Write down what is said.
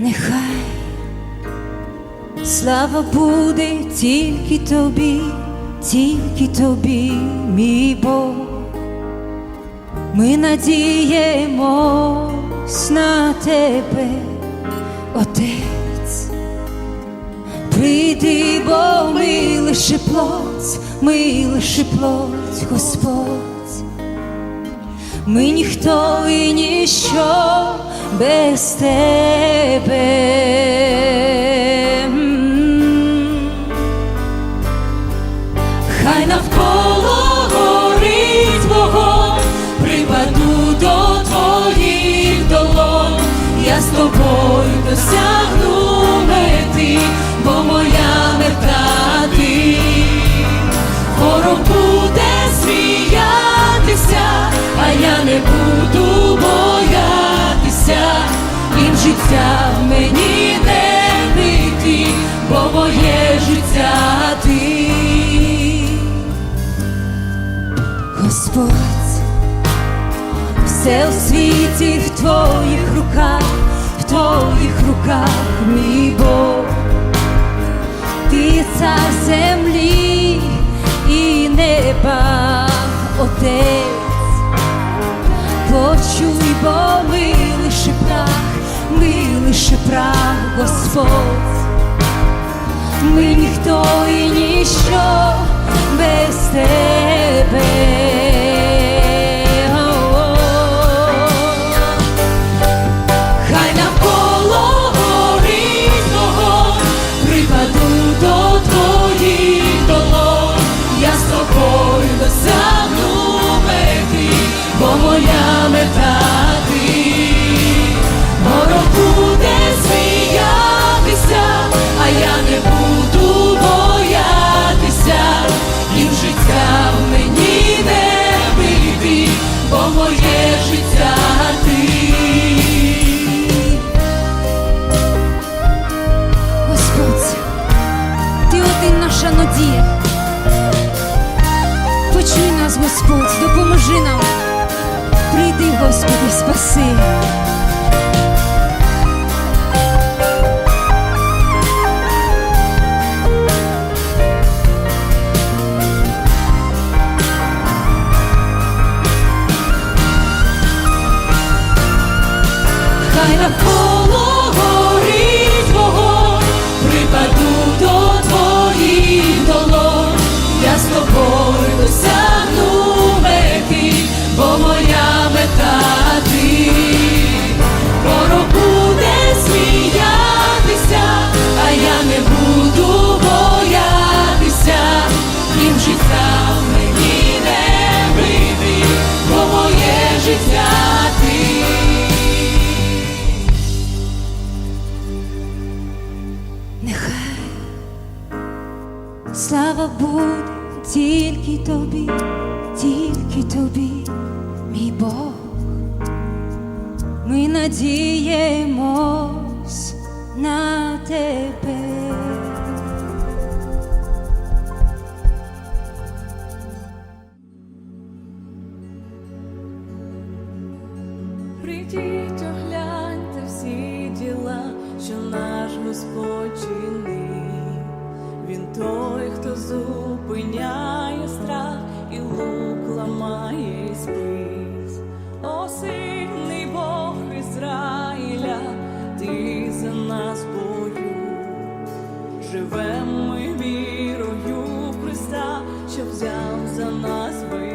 Нехай слава буде тільки тобі, тільки тобі, мій Бог. Ми надіємось на тебе, Отець. Прийди, бо ми лише плоть, ми лише плоть, Господь. Ми ніхто і ніщо без тебе. Хай навколо горить вогонь, припаду до твоїх долон, я з тобою досягну мети, ти. Господь, все у світі в твоїх руках, в твоїх руках, мій Бог. Ти цар землі і неба, Отець, почуй, бо ми лише прах, ми лише прах, Господь, ми ніхто і ніщо без тебе. Наша надія. Почуй нас, Господь, допоможи нам. Прийди, Господи, спаси. Буде тільки тобі, тільки тобі, мій Бог. Ми надіємось на тебе. Прийдіть, огляньте всі діла, що наш Господь чинив. ourselves and us free.